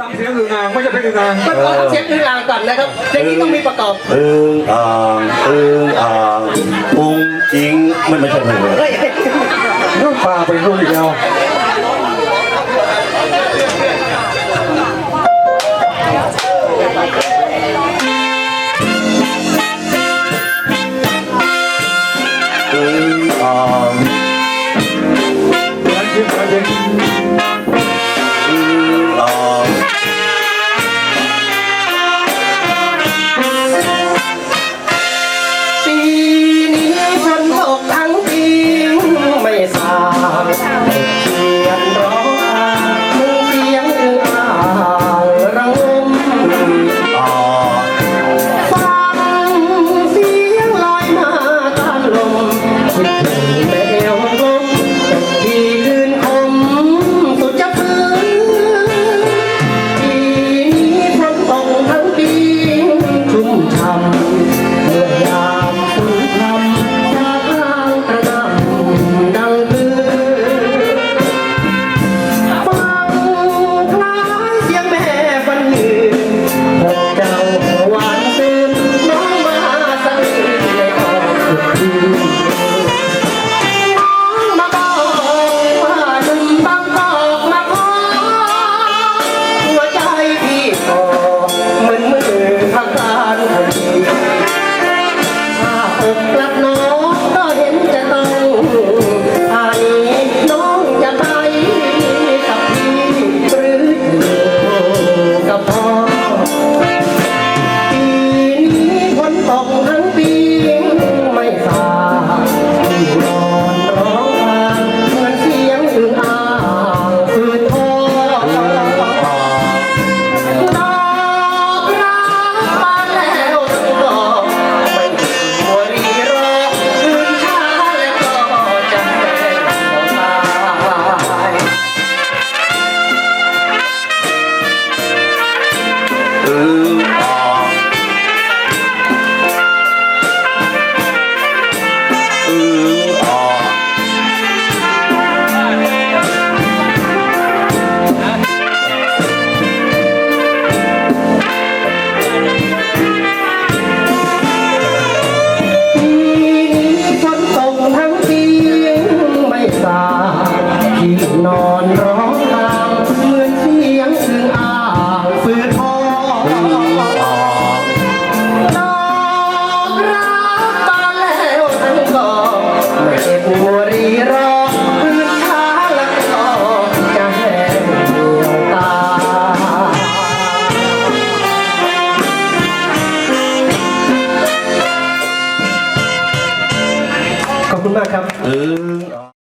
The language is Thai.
ตั้งเสียงอืองางไม่ใช่เป็นอืองางก็นขอเช็คที่ลางก่อนนะครับเพลงนี้ต้องมีประกอบเอิงอ่างเอิงอ่างปุงจิงไม่ไม่ใช่เพลงเลย นู่นปลาไปนู่นอีกแล้วอิง ร้องตามเหมือนเสียงอึ่งอ่างฝืนทองน้องรักตาแล้วทั้งกองไม่บุรีรองพื้นทางละกองจะแหงดียตา ขอบคุณมากครับ เออ